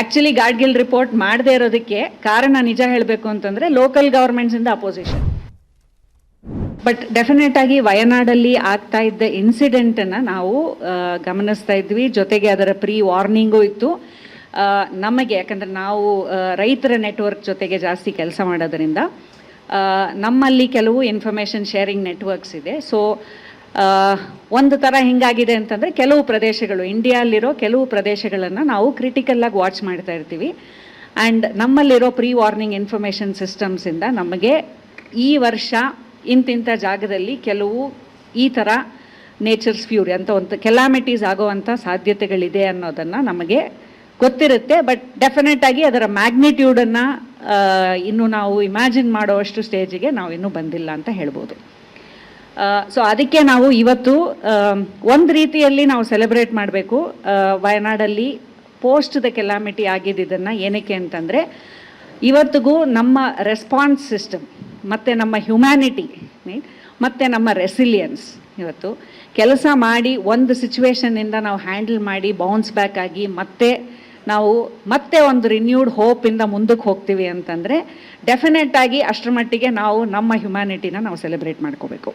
Actually Gadgil report ಮಾಡದೇ ಇರೋದಕ್ಕೆ ಕಾರಣ ನಿಜ ಹೇಳಬೇಕು ಅಂತಂದರೆ ಲೋಕಲ್ ಗವರ್ಮೆಂಟ್ಸಿಂದ ಅಪೋಸಿಷನ್ ಬಟ್ ಡೆಫಿನೆಟ್ ಆಗಿ ವಯನಾಡಲ್ಲಿ ಆಗ್ತಾ ಇದ್ದ ಇನ್ಸಿಡೆಂಟನ್ನು ನಾವು ಗಮನಿಸ್ತಾ ಇದ್ವಿ. ಜೊತೆಗೆ ಅದರ ಪ್ರೀ ವಾರ್ನಿಂಗು ಇತ್ತು. ನಮಗೆ, ಯಾಕಂದರೆ ನಾವು ರೈತರ ನೆಟ್ವರ್ಕ್ ಜೊತೆಗೆ ಜಾಸ್ತಿ ಕೆಲಸ ಮಾಡೋದ್ರಿಂದ ನಮ್ಮಲ್ಲಿ ಕೆಲವು ಇನ್ಫಾರ್ಮೇಷನ್ ಶೇರಿಂಗ್ ನೆಟ್ವರ್ಕ್ಸ್ ಇದೆ. ಸೊ ಒಂದು ಥರ ಹಿಂಗಾಗಿದೆ ಅಂತಂದರೆ ಕೆಲವು ಪ್ರದೇಶಗಳು ಇಂಡಿಯಾಲಿರೋ ಕೆಲವು ಪ್ರದೇಶಗಳನ್ನು ನಾವು ಕ್ರಿಟಿಕಲ್ಲಾಗಿ ವಾಚ್ ಮಾಡ್ತಾ ಇರ್ತೀವಿ. ಆ್ಯಂಡ್ ನಮ್ಮಲ್ಲಿರೋ ಪ್ರೀ ವಾರ್ನಿಂಗ್ ಇನ್ಫಾರ್ಮೇಷನ್ ಸಿಸ್ಟಮ್ಸಿಂದ ನಮಗೆ ಈ ವರ್ಷ ಇಂತಿಂಥ ಜಾಗದಲ್ಲಿ ಕೆಲವು ಈ ಥರ ನೇಚರ್ಸ್ ಫ್ಯೂರಿ ಅಂತ ಒಂದು ಕೆಲಾಮಿಟೀಸ್ ಆಗೋವಂಥ ಸಾಧ್ಯತೆಗಳಿದೆ ಅನ್ನೋದನ್ನು ನಮಗೆ ಗೊತ್ತಿರುತ್ತೆ. ಬಟ್ ಡೆಫಿನೆಟ್ ಆಗಿ ಅದರ ಮ್ಯಾಗ್ನಿಟ್ಯೂಡನ್ನು ಇನ್ನೂ ನಾವು ಇಮ್ಯಾಜಿನ್ ಮಾಡೋವಷ್ಟು ಸ್ಟೇಜಿಗೆ ನಾವು ಇನ್ನೂ ಬಂದಿಲ್ಲ ಅಂತ ಹೇಳ್ಬೋದು. ಸೊ ಅದಕ್ಕೆ ನಾವು ಇವತ್ತು ಒಂದು ರೀತಿಯಲ್ಲಿ ನಾವು ಸೆಲೆಬ್ರೇಟ್ ಮಾಡಬೇಕು. ವಯನಾಡಲ್ಲಿ ಪೋಸ್ಟ್ ದ ಕೆಲಾಮಿಟಿ ಆಗಿದ್ದನ್ನು ಏನಕ್ಕೆ ಅಂತಂದರೆ, ಇವತ್ತಿಗೂ ನಮ್ಮ ರೆಸ್ಪಾನ್ಸ್ ಸಿಸ್ಟಮ್ ಮತ್ತು ನಮ್ಮ ಹ್ಯುಮ್ಯಾನಿಟಿ ಮತ್ತು ನಮ್ಮ ರೆಸಿಲಿಯನ್ಸ್ ಇವತ್ತು. ಕೆಲಸ ಮಾಡಿ, ಒಂದು ಸಿಚುವೇಶನ್ನಿಂದ ನಾವು ಹ್ಯಾಂಡಲ್ ಮಾಡಿ ಬೌನ್ಸ್ ಬ್ಯಾಕ್ ಆಗಿ ಮತ್ತೆ ನಾವು ಮತ್ತೆ ಒಂದು ರಿನ್ಯೂಡ್ ಹೋಪಿಂದ ಮುಂದಕ್ಕೆ ಹೋಗ್ತೀವಿ ಅಂತಂದರೆ ಡೆಫಿನೆಟ್ ಆಗಿ ಅಷ್ಟರ ಮಟ್ಟಿಗೆ ನಾವು ನಮ್ಮ ಹ್ಯುಮ್ಯಾನಿಟಿನ ನಾವು ಸೆಲೆಬ್ರೇಟ್ ಮಾಡ್ಕೋಬೇಕು.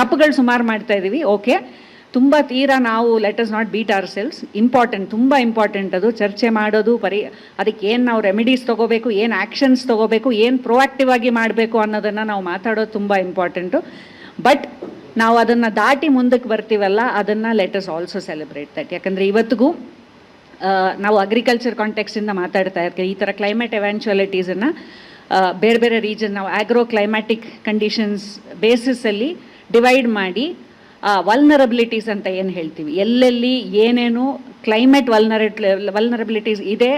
ತಪ್ಪುಗಳು ಸುಮಾರು ಮಾಡ್ತಾ ಇದ್ದೀವಿ ಓಕೆ ತುಂಬ ತೀರಾ ನಾವು let is not beat ourselves important ತುಂಬ ಇಂಪಾರ್ಟೆಂಟ್ ಅದು. ಚರ್ಚೆ ಮಾಡೋದು, ಪರಿ, ಅದಕ್ಕೆ ಏನು ನಾವು ರೆಮಿಡೀಸ್ ತೊಗೋಬೇಕು, ಏನು ಆ್ಯಕ್ಷನ್ಸ್ ತೊಗೋಬೇಕು, ಏನು ಪ್ರೊಆಕ್ಟಿವ್ ಆಗಿ ಮಾಡಬೇಕು ಅನ್ನೋದನ್ನು ನಾವು ಮಾತಾಡೋದು ತುಂಬ ಇಂಪಾರ್ಟೆಂಟು ಬಟ್ ನಾವು ಅದನ್ನು ದಾಟಿ ಮುಂದಕ್ಕೆ ಬರ್ತೀವಲ್ಲ, ಅದನ್ನು let us also celebrate that ಯಾಕಂದರೆ ಇವತ್ತಿಗೂ ನಾವು ಅಗ್ರಿಕಲ್ಚರ್ ಕಾಂಟೆಕ್ಸ್ಟಿಂದ ಮಾತಾಡ್ತಾ ಇರ್ತೀವಿ ಈ ಥರ ಕ್ಲೈಮೇಟ್ ಎವ್ಯಾಂಚುಯಾಲಿಟೀಸನ್ನು ಬೇರೆ ಬೇರೆ ರೀಜನ್ ನಾವು ಆಗ್ರೋ ಕ್ಲೈಮ್ಯಾಟಿಕ್ ಕಂಡೀಷನ್ಸ್ ಬೇಸಿಸಲ್ಲಿ ಡಿವೈಡ್ ಮಾಡಿ ವಲ್ನರಬಿಲಿಟೀಸ್ ಅಂತ ಏನು ಹೇಳ್ತೀವಿ? ಎಲ್ಲೆಲ್ಲಿ ಏನೇನು ಕ್ಲೈಮೇಟ್ ವಲ್ನರೇಟ್ ವಲ್ನರಬಿಲಿಟೀಸ್ ಇದೆ.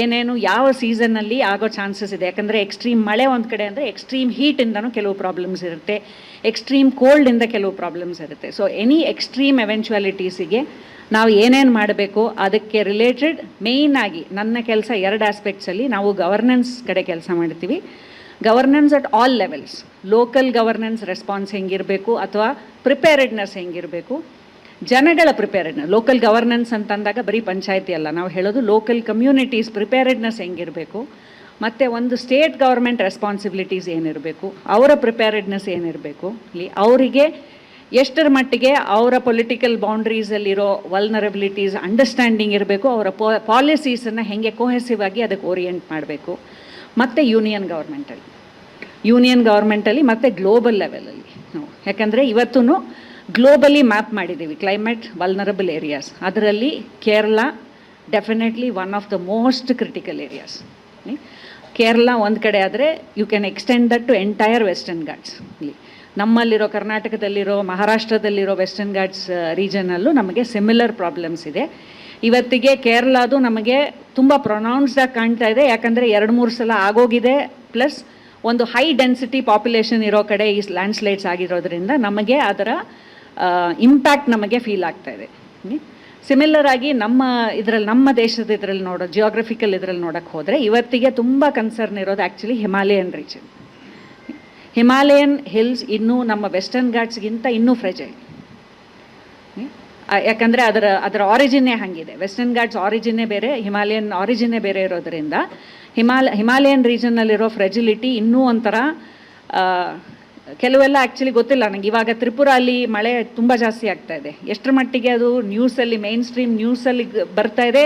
ಏನೇನು ಯಾವ ಸೀಸನ್ನಲ್ಲಿ ಆಗೋ ಚಾನ್ಸಸ್ ಇದೆ. ಯಾಕಂದರೆ ಎಕ್ಸ್ಟ್ರೀಮ್ ಮಳೆ ಒಂದು ಕಡೆ ಅಂದರೆ ಎಕ್ಸ್ಟ್ರೀಮ್ ಹೀಟಿಂದನೂ ಕೆಲವು ಪ್ರಾಬ್ಲಮ್ಸ್ ಇರುತ್ತೆ. ಎಕ್ಸ್ಟ್ರೀಮ್ ಕೋಲ್ಡಿಂದ ಕೆಲವು ಪ್ರಾಬ್ಲಮ್ಸ್ ಇರುತ್ತೆ. ಸೊ ಎನಿ ಎಕ್ಸ್ಟ್ರೀಮ್ ಎವೆನ್ಚುಯಾಲಿಟೀಸಿಗೆ ನಾವು ಏನೇನು ಮಾಡಬೇಕು, ಅದಕ್ಕೆ ರಿಲೇಟೆಡ್ ಮೇಯ್ನ್ ಆಗಿ ನನ್ನ ಕೆಲಸ ಎರಡು ಆಸ್ಪೆಕ್ಟ್ಸಲ್ಲಿ ನಾವು ಗವರ್ನೆನ್ಸ್ ಕಡೆ ಕೆಲಸ ಮಾಡ್ತೀವಿ. Governance at all levels local governance response ಹೆಂಗಿರಬೇಕು ಅಥವಾ ಪ್ರಿಪೇರೆಡ್ನೆಸ್ ಹೆಂಗಿರಬೇಕು. ಜನಗಳ ಪ್ರಿಪೇರೆಡ್ನೆಸ್ ಲೋಕಲ್ ಗವರ್ನೆನ್ಸ್ ಅಂತಂದಾಗ ಬರೀ ಪಂಚಾಯತಿ ಅಲ್ಲ. ನಾವು ಹೇಳೋದು ಲೋಕಲ್ ಕಮ್ಯುನಿಟೀಸ್ ಪ್ರಿಪೇರೆಡ್ನೆಸ್ ಹೆಂಗಿರಬೇಕು, ಮತ್ತು ಒಂದು ಸ್ಟೇಟ್ ಗೌರ್ಮೆಂಟ್ ರೆಸ್ಪಾನ್ಸಿಬಿಲಿಟೀಸ್ ಏನಿರಬೇಕು, ಅವರ ಪ್ರಿಪೇರೆಡ್ನೆಸ್ ಏನಿರಬೇಕು, ಇಲ್ಲಿ ಅವರಿಗೆ ಎಷ್ಟರ ಮಟ್ಟಿಗೆ ಅವರ ಪೊಲಿಟಿಕಲ್ ಬೌಂಡ್ರೀಸಲ್ಲಿರೋ ವಲ್ನರಬಿಲಿಟೀಸ್ ಅಂಡರ್ಸ್ಟ್ಯಾಂಡಿಂಗ್ ಇರಬೇಕು, ಅವರ ಪಾಲಿಸೀಸನ್ನು ಹೆಂಗೆ ಕೋಹೆಸಿವ್ ಆಗಿ ಅದಕ್ಕೆ ಓರಿಯೆಂಟ್ ಮಾಡಬೇಕು, ಮತ್ತು ಯೂನಿಯನ್ ಗೌರ್ಮೆಂಟಲ್ಲಿ ಯೂನಿಯನ್ ಗೌರ್ಮೆಂಟಲ್ಲಿ ಮತ್ತು ಗ್ಲೋಬಲ್ ಲೆವೆಲಲ್ಲಿ ನಾವು ಯಾಕಂದರೆ ಇವತ್ತೂ ಗ್ಲೋಬಲಿ ಮ್ಯಾಪ್ ಮಾಡಿದ್ದೀವಿ ಕ್ಲೈಮೇಟ್ ವಲ್ನರಬಲ್ ಏರಿಯಾಸ್ ಅದರಲ್ಲಿ Kerala definitely one of the most critical areas Kerala ಒಂದು ಕಡೆ ಆದರೆ you can extend that to entire Western Ghats ಇಲ್ಲಿ ನಮ್ಮಲ್ಲಿರೋ ಕರ್ನಾಟಕದಲ್ಲಿರೋ, ಮಹಾರಾಷ್ಟ್ರದಲ್ಲಿರೋ ವೆಸ್ಟರ್ನ್ ಘಾಟ್ಸ್ ರೀಜನಲ್ಲೂ ನಮಗೆ ಸಿಮಿಲರ್ ಪ್ರಾಬ್ಲಮ್ಸ್ ಇದೆ. ಇವತ್ತಿಗೆ ಕೇರಳದು ನಮಗೆ ತುಂಬ ಪ್ರೊನೌನ್ಸ್ಡಾಗಿ ಕಾಣ್ತಾ ಇದೆ. ಯಾಕಂದರೆ ಎರಡು ಮೂರು ಸಲ ಆಗೋಗಿದೆ ಪ್ಲಸ್ ಒಂದು ಹೈ ಡೆನ್ಸಿಟಿ ಪಾಪ್ಯುಲೇಷನ್ ಇರೋ ಕಡೆ ಈ ಲ್ಯಾಂಡ್ಸ್ಲೈಡ್ಸ್ ಆಗಿರೋದ್ರಿಂದ ನಮಗೆ ಅದರ ಇಂಪ್ಯಾಕ್ಟ್ ನಮಗೆ ಫೀಲ್ ಆಗ್ತಾ ಇದೆ. ಸಿಮಿಲರ್ ಆಗಿ ನಮ್ಮ ಇದರಲ್ಲಿ, ನಮ್ಮ ದೇಶದ ಇದರಲ್ಲಿ ನೋಡೋ ಜಿಯೋಗ್ರಫಿಕಲ್ ಇದರಲ್ಲಿ ನೋಡೋಕ್ಕೆ ಹೋದರೆ ಇವತ್ತಿಗೆ ತುಂಬ ಕನ್ಸರ್ನ್ ಇರೋದು actually Himalayan region Himalayan hills ಇನ್ನೂ ನಮ್ಮ ವೆಸ್ಟರ್ನ್ ಘಾಟ್ಸ್ಗಿಂತ ಇನ್ನೂ ಫ್ರೆಜೈಲ್ ಯಾಕಂದರೆ ಅದರ ಅದರ ಆರಿಜಿನ್ನೇ ಹಾಗಿದೆ. ವೆಸ್ಟರ್ನ್ ಘಾಟ್ಸ್ ಆರಿಜಿನ್ನೇ ಬೇರೆ ಹಿಮಾಲಯನ್ ಆರಿಜಿನ್ನೇ ಬೇರೆ ಇರೋದರಿಂದ ಹಿಮಾಲ ಹಿಮಾಲಯನ್ ರೀಜನ್ನಲ್ಲಿರೋ ಫ್ರೆಜಿಲಿಟಿ ಇನ್ನೂ ಒಂಥರ ಕೆಲವೆಲ್ಲ ಆ್ಯಕ್ಚುಲಿ ಗೊತ್ತಿಲ್ಲ. ನನಗೆ ಇವಾಗ ತ್ರಿಪುರಲ್ಲಿ ಮಳೆ ತುಂಬ ಜಾಸ್ತಿ ಆಗ್ತಾ ಇದೆ. ಎಷ್ಟರ ಮಟ್ಟಿಗೆ ಅದು ನ್ಯೂಸಲ್ಲಿ ಮೇನ್ ಸ್ಟ್ರೀಮ್ ನ್ಯೂಸಲ್ಲಿ ಬರ್ತಾ ಇದೆ,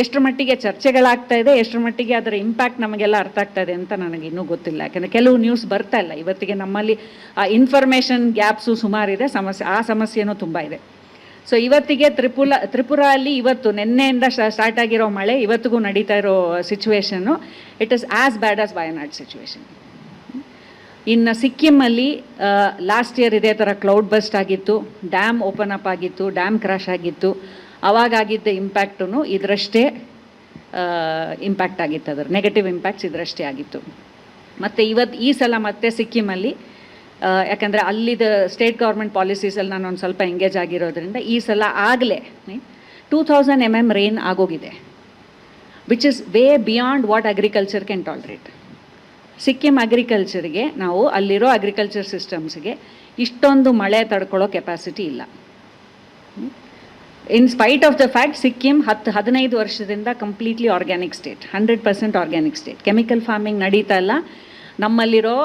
ಎಷ್ಟರ ಮಟ್ಟಿಗೆ ಚರ್ಚೆಗಳಾಗ್ತಾ ಇದೆ, ಎಷ್ಟರ ಮಟ್ಟಿಗೆ ಅದರ ಇಂಪ್ಯಾಕ್ಟ್ ನಮಗೆಲ್ಲ ಅರ್ಥ ಆಗ್ತಾ ಇದೆ ಅಂತ ನನಗೆ ಇನ್ನೂ ಗೊತ್ತಿಲ್ಲ. ಯಾಕಂದರೆ ಕೆಲವು ನ್ಯೂಸ್ ಬರ್ತಾ ಇಲ್ಲ. ಇವತ್ತಿಗೆ ನಮ್ಮಲ್ಲಿ ಆ ಇನ್ಫಾರ್ಮೇಷನ್ ಗ್ಯಾಪ್ಸು ಸುಮಾರಿದೆ. ಸಮಸ್ಯೆ, ಆ ಸಮಸ್ಯೆನೂ ತುಂಬ ಇದೆ. ಸೊ ಇವತ್ತಿಗೆ ತ್ರಿಪುರ ತ್ರಿಪುರ ಅಲ್ಲಿ ಇವತ್ತು ನಿನ್ನೆಯಿಂದ ಸ್ಟಾರ್ಟ್ ಆಗಿರೋ ಮಳೆ, ಇವತ್ತಿಗೂ ನಡೀತಾ ಇರೋ situation it is as bad as Wayanad situation ಇನ್ನು ಸಿಕ್ಕಿಮಲ್ಲಿ ಲಾಸ್ಟ್ ಇಯರ್ ಇದೇ ಥರ ಕ್ಲೌಡ್ ಬಸ್ಟ್ ಆಗಿತ್ತು ಡ್ಯಾಮ್ ಓಪನ್ ಅಪ್ ಆಗಿತ್ತು ಡ್ಯಾಮ್ ಕ್ರಾಶ್ ಆಗಿತ್ತು. ಅವಾಗಾಗಿದ್ದ ಇಂಪ್ಯಾಕ್ಟು ಇದರಷ್ಟೇ ಇಂಪ್ಯಾಕ್ಟ್ ಆಗಿತ್ತು ಅದರ ನೆಗೆಟಿವ್ ಇಂಪ್ಯಾಕ್ಟ್ಸ್ ಇದರಷ್ಟೇ ಆಗಿತ್ತು. ಮತ್ತು ಇವತ್ತು ಈ ಸಲ ಮತ್ತೆ ಸಿಕ್ಕಿಮಲ್ಲಿ ಯಾಕಂದರೆ ಅಲ್ಲಿದ ಸ್ಟೇಟ್ ಗೌರ್ಮೆಂಟ್ ಪಾಲಿಸೀಸಲ್ಲಿ ನಾನು ಒಂದು ಸ್ವಲ್ಪ ಎಂಗೇಜ್ ಆಗಿರೋದ್ರಿಂದ ಈ ಸಲ ಆಗಲೇ two thousand M M rain ಆಗೋಗಿದೆ which is way beyond what agriculture can tolerate Sikkim ಅಗ್ರಿಕಲ್ಚರ್ಗೆ ನಾವು ಅಲ್ಲಿರೋ ಅಗ್ರಿಕಲ್ಚರ್ ಸಿಸ್ಟಮ್ಸ್ಗೆ ಇಷ್ಟೊಂದು ಮಳೆ ತಡ್ಕೊಳ್ಳೋ ಕೆಪಾಸಿಟಿ ಇಲ್ಲ. In spite of the fact Sikkim ಹತ್ತು ಹದಿನೈದು ವರ್ಷದಿಂದ completely organic state hundred percent organic state chemical farming ನಡೀತಾ ಇಲ್ಲ. ನಮ್ಮಲ್ಲಿರೋ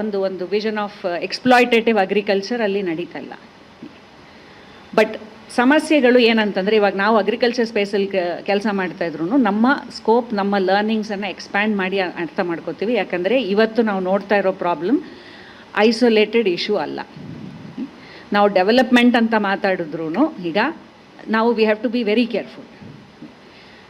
ಒಂದು ಒಂದು ವಿಷನ್ ಆಫ್ ಎಕ್ಸ್ಪ್ಲಾಯ್ಟೇಟಿವ್ ಅಗ್ರಿಕಲ್ಚರ್ ಅಲ್ಲಿ ನಡೀತಾ ಇಲ್ಲ. ಬಟ್ ಸಮಸ್ಯೆಗಳು ಏನಂತಂದರೆ, ಇವಾಗ ನಾವು ಅಗ್ರಿಕಲ್ಚರ್ ಸ್ಪೇಸಲ್ಲಿ ಕೆಲಸ ಮಾಡ್ತಾ ಇದ್ರು ನಮ್ಮ ಸ್ಕೋಪ್ ನಮ್ಮ ಲರ್ನಿಂಗ್ಸನ್ನು ಎಕ್ಸ್ಪ್ಯಾಂಡ್ ಮಾಡಿ ಅರ್ಥ ಮಾಡ್ಕೋತೀವಿ. ಯಾಕಂದರೆ ಇವತ್ತು ನಾವು ನೋಡ್ತಾ ಇರೋ ಪ್ರಾಬ್ಲಮ್ ಐಸೋಲೇಟೆಡ್ ಇಶ್ಯೂ ಅಲ್ಲ. ನಾವು ಡೆವಲಪ್ಮೆಂಟ್ ಅಂತ ಮಾತಾಡಿದ್ರು ಈಗ ನಾವು we have to be very careful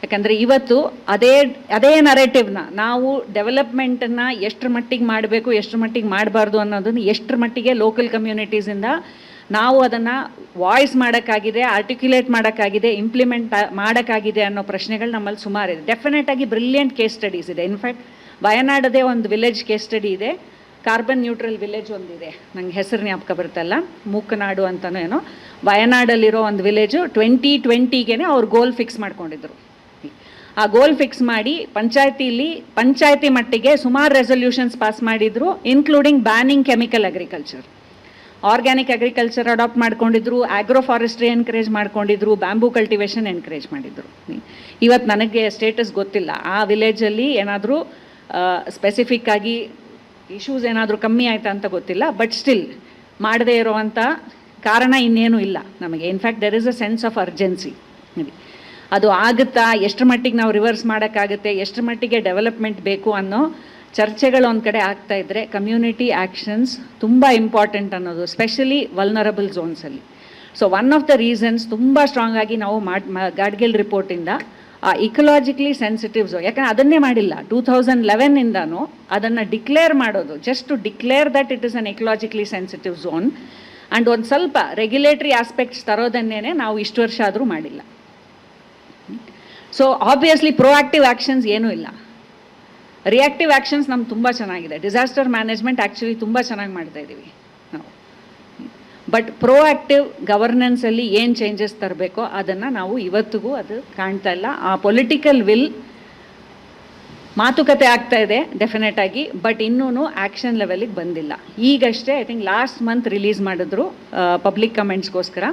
ಯಾಕಂದರೆ ಇವತ್ತು ಅದೇ ಅದೇ ನರೇಟಿವ್ನ ನಾವು ಡೆವಲಪ್ಮೆಂಟನ್ನು ಎಷ್ಟರ ಮಟ್ಟಿಗೆ ಮಾಡಬೇಕು, ಎಷ್ಟರ ಮಟ್ಟಿಗೆ ಮಾಡಬಾರ್ದು ಅನ್ನೋದನ್ನು ಎಷ್ಟರ ಮಟ್ಟಿಗೆ ಲೋಕಲ್ ಕಮ್ಯುನಿಟೀಸಿಂದ ನಾವು ಅದನ್ನು ವಾಯ್ಸ್ ಮಾಡೋಕ್ಕಾಗಿದೆ ಆರ್ಟಿಕ್ಯುಲೇಟ್ ಮಾಡೋಕ್ಕಾಗಿದೆ ಇಂಪ್ಲಿಮೆಂಟ್ ಮಾಡೋಕ್ಕಾಗಿದೆ ಅನ್ನೋ ಪ್ರಶ್ನೆಗಳು ನಮ್ಮಲ್ಲಿ ಸುಮಾರಿದೆ ಡೆಫಿನೆಟಾಗಿ ಬ್ರಿಲಿಯಂಟ್ ಕೇಸ್ ಸ್ಟಡೀಸ್ ಇದೆ. ಇನ್ಫ್ಯಾಕ್ಟ್ ವಯನಾಡದೇ ಒಂದು ವಿಲೇಜ್ ಕೇಸ್ ಸ್ಟಡಿ ಇದೆ. ಕಾರ್ಬನ್ ನ್ಯೂಟ್ರಲ್ ವಿಲೇಜ್ ಒಂದಿದೆ. ನಂಗೆ ಹೆಸರು ಜ್ಞಾಪಕ ಬರ್ತಲ್ಲ ಮೂಕನಾಡು ಅಂತಲೂ ಏನೋ. ವಯನಾಡಲ್ಲಿರೋ ಒಂದು ವಿಲೇಜು ಟ್ವೆಂಟಿ ಟ್ವೆಂಟಿಗೆ ಅವ್ರು ಗೋಲ್ ಫಿಕ್ಸ್ ಮಾಡ್ಕೊಂಡಿದ್ರು. ಆ ಗೋಲ್ ಫಿಕ್ಸ್ ಮಾಡಿ ಪಂಚಾಯತಿಲಿ ಪಂಚಾಯತಿ ಮಟ್ಟಿಗೆ ಸುಮಾರು ರೆಸೊಲ್ಯೂಷನ್ಸ್ ಪಾಸ್ ಮಾಡಿದ್ರು including banning chemical agriculture organic agriculture adopt ಮಾಡ್ಕೊಂಡಿದ್ರು ಆಗ್ರೋ ಫಾರೆಸ್ಟ್ರಿ ಎನ್ಕರೇಜ್ ಮಾಡ್ಕೊಂಡಿದ್ರು ಬ್ಯಾಂಬೂ ಕಲ್ಟಿವೇಷನ್ ಎನ್ಕರೇಜ್ ಮಾಡಿದ್ರು. ಇವತ್ತು ನನಗೆ ಸ್ಟೇಟಸ್ ಗೊತ್ತಿಲ್ಲ. ಆ ವಿಲೇಜಲ್ಲಿ ಏನಾದರೂ ಸ್ಪೆಸಿಫಿಕ್ ಆಗಿ ಇಶ್ಯೂಸ್ ಏನಾದರೂ ಕಮ್ಮಿ ಆಯ್ತಾ ಅಂತ ಗೊತ್ತಿಲ್ಲ ಬಟ್ ಸ್ಟಿಲ್ ಮಾಡದೇ ಇರೋವಂಥ ಕಾರಣ ಇನ್ನೇನು ಇಲ್ಲ ನಮಗೆ. In fact there is a sense of urgency ಅದು ಆಗುತ್ತಾ, ಎಷ್ಟರ ಮಟ್ಟಿಗೆ ನಾವು ರಿವರ್ಸ್ ಮಾಡೋಕ್ಕಾಗುತ್ತೆ, ಎಷ್ಟರ ಮಟ್ಟಿಗೆ ಡೆವಲಪ್ಮೆಂಟ್ ಬೇಕು ಅನ್ನೋ ಚರ್ಚೆಗಳು ಒಂದು ಕಡೆ ಆಗ್ತಾ ಇದ್ದರೆ ಕಮ್ಯುನಿಟಿ ಆ್ಯಕ್ಷನ್ಸ್ ತುಂಬ ಇಂಪಾರ್ಟೆಂಟ್ ಅನ್ನೋದು specially vulnerable ಝೋನ್ಸಲ್ಲಿ so one of the reasons ತುಂಬ ಸ್ಟ್ರಾಂಗ್ ಆಗಿ ನಾವು ಮಾಡ್ ಗಾಡ್ಗಿಲ್ ರಿಪೋರ್ಟಿಂದ ಆ ಇಕಲಾಜಿಕಲಿ ಸೆನ್ಸಿಟಿವ್ ಝೋನ್ ಯಾಕಂದ್ರೆ ಅದನ್ನೇ ಮಾಡಿಲ್ಲ. ಟೂ ತೌಸಂಡ್ ಲೆವೆನ್ನಿಂದನೂ ಅದನ್ನು ಡಿಕ್ಲೇರ್ ಮಾಡೋದು just to declare that it is an ecologically sensitive zone and ಒಂದು ಸ್ವಲ್ಪ ರೆಗ್ಯುಲೇಟ್ರಿ ಆಸ್ಪೆಕ್ಟ್ಸ್ ತರೋದನ್ನೇ ನಾವು ಇಷ್ಟು ವರ್ಷ ಆದರೂ ಮಾಡಿಲ್ಲ. ಸೊ ಆಬ್ವಿಯಸ್ಲಿ ಪ್ರೋಆಕ್ಟಿವ್ ಆ್ಯಕ್ಷನ್ಸ್ ಏನೂ ಇಲ್ಲ. ರಿಯಾಕ್ಟಿವ್ ಆ್ಯಕ್ಷನ್ಸ್ ನಮ್ಗೆ ತುಂಬ ಚೆನ್ನಾಗಿದೆ. ಡಿಸಾಸ್ಟರ್ ಮ್ಯಾನೇಜ್ಮೆಂಟ್ ಆ್ಯಕ್ಚುಲಿ ತುಂಬ ಚೆನ್ನಾಗಿ ಮಾಡ್ತಾ ಇದ್ದೀವಿ ನಾವು. ಬಟ್ ಪ್ರೋಆಕ್ಟಿವ್ ಗವರ್ನೆನ್ಸಲ್ಲಿ ಏನು ಚೇಂಜಸ್ ತರಬೇಕೋ ಅದನ್ನು ನಾವು ಇವತ್ತಿಗೂ ಅದು ಕಾಣ್ತಾ ಇಲ್ಲ. ಆ ಪೊಲಿಟಿಕಲ್ ವಿಲ್ ಮಾತುಕತೆ ಆಗ್ತಾ ಇದೆ ಡೆಫಿನೆಟ್ ಆಗಿ ಬಟ್ ಇನ್ನೂ ಆ್ಯಕ್ಷನ್ ಲೆವೆಲಿಗೆ ಬಂದಿಲ್ಲ. ಈಗಷ್ಟೇ I think last month release ಮಾಡಿದ್ರು ಪಬ್ಲಿಕ್ ಕಮೆಂಟ್ಸ್ಗೋಸ್ಕರ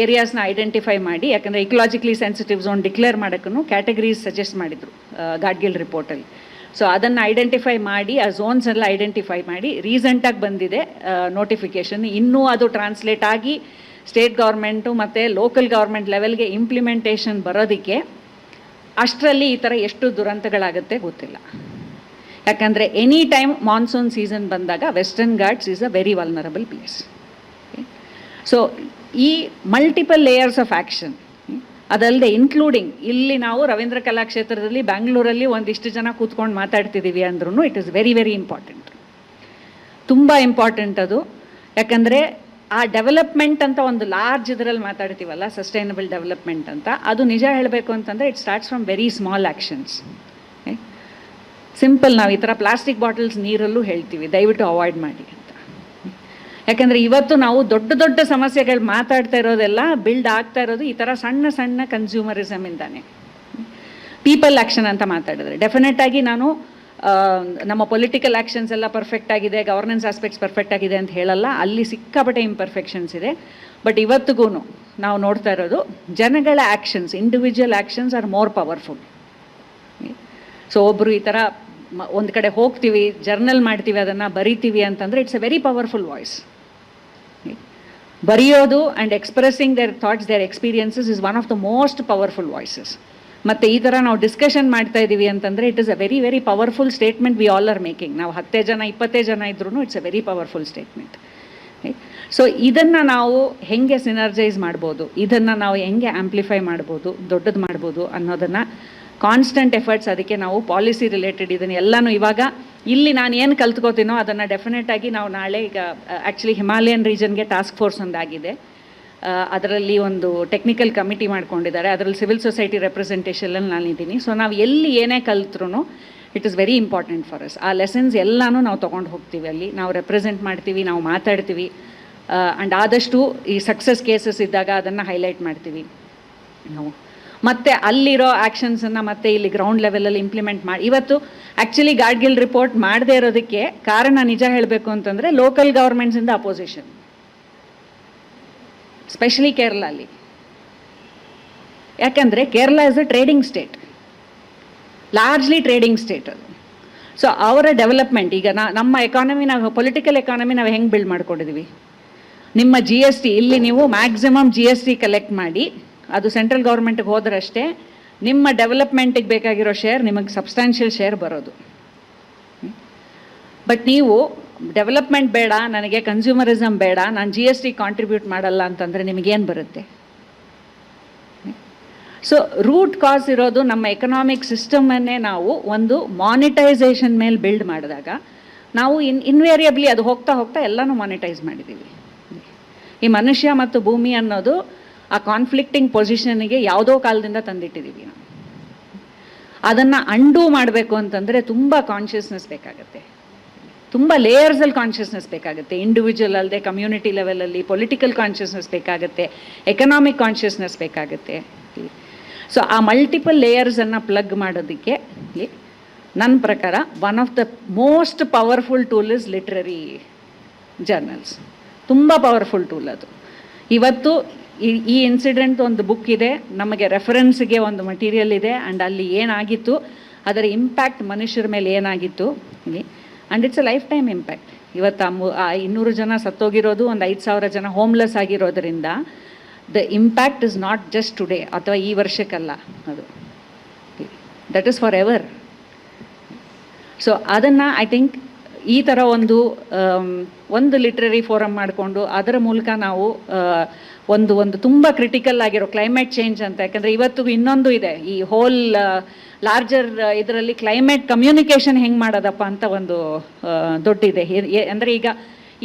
ಏರಿಯಾಸ್ನ ಐಡೆಂಟಿಫೈ ಮಾಡಿ, ಯಾಕಂದರೆ ಇಕಲಾಜಿಕಲಿ ಸೆನ್ಸಿಟಿವ್ ಝೋನ್ ಡಿಕ್ಲೇರ್ ಮಾಡೋಕ್ಕೂ ಕ್ಯಾಟಗರೀಸ್ ಸಜೆಸ್ಟ್ ಮಾಡಿದರು ಗಾಡ್ಗಿಲ್ ರಿಪೋರ್ಟಲ್ಲಿ ಸೊ ಅದನ್ನು ಐಡೆಂಟಿಫೈ ಮಾಡಿ, ಆ ಝೋನ್ಸ್ ಎಲ್ಲ ಐಡೆಂಟಿಫೈ ಮಾಡಿ ರೀಸೆಂಟಾಗಿ ಬಂದಿದೆ ನೋಟಿಫಿಕೇಷನ್ ಇನ್ನೂ ಅದು ಟ್ರಾನ್ಸ್ಲೇಟ್ ಆಗಿ ಸ್ಟೇಟ್ ಗೌರ್ಮೆಂಟು ಮತ್ತು ಲೋಕಲ್ ಗೌರ್ಮೆಂಟ್ ಲೆವೆಲ್ಗೆ ಇಂಪ್ಲಿಮೆಂಟೇಷನ್ ಬರೋದಕ್ಕೆ ಅಷ್ಟರಲ್ಲಿ ಈ ಥರ ಎಷ್ಟು ದುರಂತಗಳಾಗುತ್ತೆ ಗೊತ್ತಿಲ್ಲ. ಯಾಕಂದರೆ ಎನಿ ಟೈಮ್ ಮಾನ್ಸೂನ್ ಸೀಸನ್ ಬಂದಾಗ Western Ghats is a very vulnerable place so ಈ ಮಲ್ಟಿಪಲ್ ಲೇಯರ್ಸ್ ಆಫ್ ಆ್ಯಕ್ಷನ್ ಅದಲ್ಲದೆ ಇನ್ಕ್ಲೂಡಿಂಗ್ ಇಲ್ಲಿ ನಾವು ರವೀಂದ್ರ ಕಲಾಕ್ಷೇತ್ರದಲ್ಲಿ ಬ್ಯಾಂಗ್ಳೂರಲ್ಲಿ ಒಂದಿಷ್ಟು ಜನ ಕೂತ್ಕೊಂಡು ಮಾತಾಡ್ತಿದ್ದೀವಿ ಅಂದ್ರೂ it is very very important ತುಂಬ ಇಂಪಾರ್ಟೆಂಟ್ ಅದು. ಯಾಕಂದರೆ ಆ ಡೆವಲಪ್ಮೆಂಟ್ ಅಂತ ಒಂದು ಲಾರ್ಜ್ ಇದರಲ್ಲಿ ಮಾತಾಡ್ತೀವಲ್ಲ ಸಸ್ಟೈನಬಲ್ ಡೆವಲಪ್ಮೆಂಟ್ ಅಂತ, ಅದು ನಿಜ ಹೇಳಬೇಕು ಅಂತಂದರೆ it starts from very small actions simple ನಾವು ಈ ಥರ ಪ್ಲಾಸ್ಟಿಕ್ ಬಾಟಲ್ಸ್ ನೀರಲ್ಲೂ ಹೇಳ್ತೀವಿ, ದಯವಿಟ್ಟು ಅವಾಯ್ಡ್ ಮಾಡಿ. ಯಾಕಂದರೆ ಇವತ್ತು ನಾವು ದೊಡ್ಡ ದೊಡ್ಡ ಸಮಸ್ಯೆಗಳು ಮಾತಾಡ್ತಾ ಇರೋದೆಲ್ಲ ಬಿಲ್ಡ್ ಆಗ್ತಾ ಇರೋದು ಈ ಥರ ಸಣ್ಣ ಸಣ್ಣ ಕನ್ಸ್ಯೂಮರಿಸಮಿಂದಾನೆ ಪೀಪಲ್ ಆ್ಯಕ್ಷನ್ ಅಂತ ಮಾತಾಡಿದ್ರೆ. ಡೆಫಿನೆಟ್ ಆಗಿ ನಾನು ನಮ್ಮ ಪೊಲಿಟಿಕಲ್ ಆ್ಯಕ್ಷನ್ಸ್ ಎಲ್ಲ ಪರ್ಫೆಕ್ಟ್ ಆಗಿದೆ ಗವರ್ನೆನ್ಸ್ ಆಸ್ಪೆಕ್ಟ್ಸ್ ಪರ್ಫೆಕ್ಟ್ ಆಗಿದೆ ಅಂತ ಹೇಳಲ್ಲ. ಅಲ್ಲಿ ಸಿಕ್ಕಾಪಟ್ಟೆ ಇಂಪರ್ಫೆಕ್ಷನ್ಸ್ ಇದೆ. ಬಟ್ ಇವತ್ತಿಗೂ ನಾವು ನೋಡ್ತಾ ಇರೋದು ಜನಗಳ actions individual actions are more powerful so ಒಬ್ಬರು ಈ ಥರ ಒಂದು ಕಡೆ ಹೋಗ್ತೀವಿ ಜರ್ನಲ್ ಮಾಡ್ತೀವಿ, ಅದನ್ನು ಬರಿತೀವಿ ಅಂತಂದರೆ it's a very powerful voice ಬರೆಯೋದು and expressing their thoughts their experiences is one of the most powerful voices ಮತ್ತು ಈ ಥರ ನಾವು ಡಿಸ್ಕಷನ್ ಮಾಡ್ತಾ ಇದ್ದೀವಿ ಅಂತಂದರೆ it is a very very powerful statement we all are making ನಾವು ಹತ್ತೇ ಜನ, ಇಪ್ಪತ್ತೇ ಜನ ಇದ್ರೂ it's a very powerful statement so ಇದನ್ನು ನಾವು ಹೆಂಗೆ ಸಿನರ್ಜೈಸ್ ಮಾಡ್ಬೋದು? ಇದನ್ನು ನಾವು ಹೆಂಗೆ ಆ್ಯಂಪ್ಲಿಫೈ ಮಾಡ್ಬೋದು? ದೊಡ್ಡದು ಮಾಡ್ಬೋದು ಅನ್ನೋದನ್ನು ಕಾನ್ಸ್ಟೆಂಟ್ ಎಫರ್ಟ್ಸ್ ಅದಕ್ಕೆ ನಾವು ಪಾಲಿಸಿ ರಿಲೇಟೆಡ್ ಇದನ್ನು ಎಲ್ಲನೂ ಇವಾಗ ಇಲ್ಲಿ ನಾನು ಏನು ಕಲ್ತ್ಕೋತೀನೋ ಅದನ್ನು ಡೆಫಿನೆಟ್ ಆಗಿ ನಾವು ನಾಳೆ ಈಗ ಆ್ಯಕ್ಚುಲಿ ಹಿಮಾಲಯನ್ ರೀಜನ್ಗೆ ಟಾಸ್ಕ್ ಫೋರ್ಸ್ ಒಂದಾಗಿದೆ. ಅದರಲ್ಲಿ ಒಂದು ಟೆಕ್ನಿಕಲ್ ಕಮಿಟಿ ಮಾಡ್ಕೊಂಡಿದ್ದಾರೆ. ಅದರಲ್ಲಿ ಸಿವಿಲ್ ಸೊಸೈಟಿ ರೆಪ್ರೆಸೆಂಟೇಷನಲ್ಲಿ ನಾನಿದ್ದೀನಿ. ಸೊ ನಾವು ಎಲ್ಲಿ ಏನೇ ಕಲ್ತ್ರೂ it is very important for us ಆ ಲೆಸನ್ಸ್ ಎಲ್ಲನೂ ನಾವು ತೊಗೊಂಡು ಹೋಗ್ತೀವಿ ಅಲ್ಲಿ. ನಾವು ರೆಪ್ರೆಸೆಂಟ್ ಮಾಡ್ತೀವಿ, ನಾವು ಮಾತಾಡ್ತೀವಿ. ಆ್ಯಂಡ್ ಆದಷ್ಟು ಈ ಸಕ್ಸಸ್ ಕೇಸಸ್ ಇದ್ದಾಗ ಅದನ್ನು ಹೈಲೈಟ್ ಮಾಡ್ತೀವಿ. ನಾವು. ಮತ್ತೆ ಅಲ್ಲಿರೋ ಆ್ಯಕ್ಷನ್ಸನ್ನು ಮತ್ತೆ ಇಲ್ಲಿ ಗ್ರೌಂಡ್ ಲೆವೆಲಲ್ಲಿ ಇಂಪ್ಲಿಮೆಂಟ್ ಮಾಡಿ. ಇವತ್ತು ಆ್ಯಕ್ಚುಲಿ ಗಾಡ್ಗಿಲ್ ರಿಪೋರ್ಟ್ ಮಾಡದೇ ಇರೋದಕ್ಕೆ ಕಾರಣ ನಿಜ ಹೇಳಬೇಕು ಅಂತಂದರೆ ಲೋಕಲ್ ಗೌರ್ಮೆಂಟ್ಸಿಂದ ಅಪೋಸಿಷನ್ ಸ್ಪೆಷಲಿ ಕೇರಳಲ್ಲಿ ಯಾಕಂದರೆ Kerala is a trading state largely trading state ಅದು. ಸೊ ಅವರ ಡೆವಲಪ್ಮೆಂಟ್ ಈಗ ನಾ ನಮ್ಮ ಎಕಾನಮಿ ನಾವು ಪೊಲಿಟಿಕಲ್ ಎಕಾನಮಿ ನಾವು ಹೆಂಗೆ ಬಿಲ್ಡ್ ಮಾಡ್ಕೊಂಡಿದ್ದೀವಿ ನಿಮ್ಮ ಜಿ ಎಸ್ ಟಿ ಇಲ್ಲಿ ನೀವು maximum G S T collect ಮಾಡಿ ಅದು ಸೆಂಟ್ರಲ್ ಗೌರ್ಮೆಂಟ್ಗೆ ಹೋದ್ರಷ್ಟೇ ನಿಮ್ಮ ಡೆವಲಪ್ಮೆಂಟಿಗೆ ಬೇಕಾಗಿರೋ ಶೇರ್ ನಿಮಗೆ ಸಬ್ಸ್ಟ್ಯಾನ್ಷಿಯಲ್ ಶೇರ್ ಬರೋದು. ಬಟ್ ನೀವು ಡೆವಲಪ್ಮೆಂಟ್ ಬೇಡ, ನನಗೆ ಕನ್ಸ್ಯೂಮರಿಸಮ್ ಬೇಡ, ನಾನು ಜಿ ಎಸ್ ಟಿ ಕಾಂಟ್ರಿಬ್ಯೂಟ್ ಮಾಡಲ್ಲ ಅಂತಂದರೆ ನಿಮಗೇನು ಬರುತ್ತೆ? ಸೊ ರೂಟ್ ಕಾಸ್ ಇರೋದು ನಮ್ಮ ಎಕನಾಮಿಕ್ ಸಿಸ್ಟಮನ್ನೇ ನಾವು ಒಂದು ಮಾನಿಟೈಸೇಷನ್ ಮೇಲೆ ಬಿಲ್ಡ್ ಮಾಡಿದಾಗ ನಾವು ಇನ್ ಇನ್ವೇರಿಯಬ್ಲಿ ಅದು ಹೋಗ್ತಾ ಹೋಗ್ತಾ ಎಲ್ಲನೂ ಮಾನಿಟೈಸ್ ಮಾಡಿದ್ದೀವಿ ಈ ಮನುಷ್ಯ ಮತ್ತು ಭೂಮಿ ಅನ್ನೋದು ಆ ಕಾನ್ಫ್ಲಿಕ್ಟಿಂಗ್ ಪೊಸಿಷನ್ಗೆ ಯಾವುದೋ ಕಾಲದಿಂದ ತಂದಿಟ್ಟಿದ್ದೀವಿ ನಾವು. ಅದನ್ನು ಅಂಡೂ ಮಾಡಬೇಕು ಅಂತಂದರೆ ತುಂಬ ಕಾನ್ಷಿಯಸ್ನೆಸ್ ಬೇಕಾಗುತ್ತೆ. ತುಂಬ ಲೇಯರ್ಸಲ್ಲಿ ಕಾನ್ಷಿಯಸ್ನೆಸ್ ಬೇಕಾಗುತ್ತೆ. ಇಂಡಿವಿಜುವಲ್ ಅಲ್ಲದೆ ಕಮ್ಯುನಿಟಿ ಲೆವೆಲಲ್ಲಿ ಪೊಲಿಟಿಕಲ್ ಕಾನ್ಷಿಯಸ್ನೆಸ್ ಬೇಕಾಗುತ್ತೆ ಎಕನಾಮಿಕ್ ಕಾನ್ಷಿಯಸ್ನೆಸ್ ಬೇಕಾಗುತ್ತೆ. ಸೊ ಆ ಮಲ್ಟಿಪಲ್ ಲೇಯರ್ಸನ್ನು ಪ್ಲಗ್ ಮಾಡೋದಕ್ಕೆ ನನ್ನ ಪ್ರಕಾರ one of the most powerful tool is literary journals ತುಂಬ ಪವರ್ಫುಲ್ ಟೂಲ್ ಅದು. ಇವತ್ತು ಈ ಈ ಇನ್ಸಿಡೆಂಟ್ ಒಂದು ಬುಕ್ ಇದೆ. ನಮಗೆ ರೆಫರೆನ್ಸ್ಗೆ ಒಂದು ಮಟೀರಿಯಲ್ ಇದೆ. ಆ್ಯಂಡ್ ಅಲ್ಲಿ ಏನಾಗಿತ್ತು? ಅದರ ಇಂಪ್ಯಾಕ್ಟ್ ಮನುಷ್ಯರ ಮೇಲೆ ಏನಾಗಿತ್ತು? And it's a life time impact ಇವತ್ತು ಆ ಇನ್ನೂರು ಜನ ಸತ್ತೋಗಿರೋದು, ಒಂದು ಐದು ಸಾವಿರ ಜನ ಹೋಮ್ಲೆಸ್ ಆಗಿರೋದರಿಂದ the impact is not just today ಅಥವಾ ಈ ವರ್ಷಕ್ಕಲ್ಲ ಅದು. That is forever so ಅದನ್ನು ಐ ಥಿಂಕ್ ಈ ಥರ ಒಂದು ಒಂದು ಲಿಟ್ರರಿ ಫೋರಮ್ ಮಾಡಿಕೊಂಡು ಅದರ ಮೂಲಕ ನಾವು ಒಂದು ಒಂದು ತುಂಬ ಕ್ರಿಟಿಕಲ್ ಆಗಿರೋ ಕ್ಲೈಮೇಟ್ ಚೇಂಜ್ ಅಂತ. ಯಾಕಂದರೆ ಇವತ್ತು ಇನ್ನೊಂದು ಇದೆ. ಈ ಹೋಲ್ ಲಾರ್ಜರ್ ಇದರಲ್ಲಿ ಕ್ಲೈಮೇಟ್ ಕಮ್ಯುನಿಕೇಷನ್ ಹೆಂಗೆ ಮಾಡೋದಪ್ಪ ಅಂತ ಒಂದು ದೊಡ್ಡಿದೆ. ಅಂದರೆ ಈಗ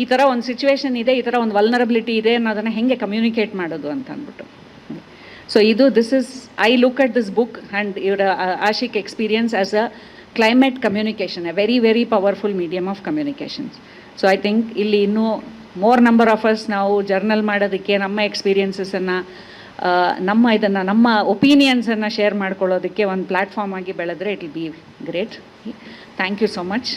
ಈ ಥರ ಒಂದು ಸಿಚುವೇಶನ್ ಇದೆ, ಈ ಥರ ಒಂದು ವಲ್ನರಬಿಲಿಟಿ ಇದೆ ಅನ್ನೋದನ್ನು ಹೆಂಗೆ ಕಮ್ಯುನಿಕೇಟ್ ಮಾಡೋದು ಅಂತ ಅಂದ್ಬಿಟ್ಟು. ಸೊ ಇದು this is I look at this book and ಇವರ Ashiq experience as a climate communication a very very powerful medium of communications so I think ಇಲ್ಲಿ ಇನ್ನೂ ಮೋರ್ ನಂಬರ್ ಆಫ್ ಅಸ್ ನಾವು ಜರ್ನಲ್ ಮಾಡೋದಕ್ಕೆ, ನಮ್ಮ ಎಕ್ಸ್ಪೀರಿಯನ್ಸಸನ್ನು ನಮ್ಮ ಇದನ್ನು, ನಮ್ಮ ಒಪಿನಿಯನ್ಸನ್ನು ಶೇರ್ ಮಾಡ್ಕೊಳ್ಳೋದಕ್ಕೆ ಒಂದು ಪ್ಲ್ಯಾಟ್ಫಾರ್ಮ್ ಆಗಿ ಬೆಳೆದ್ರೆ it will be great thank you so much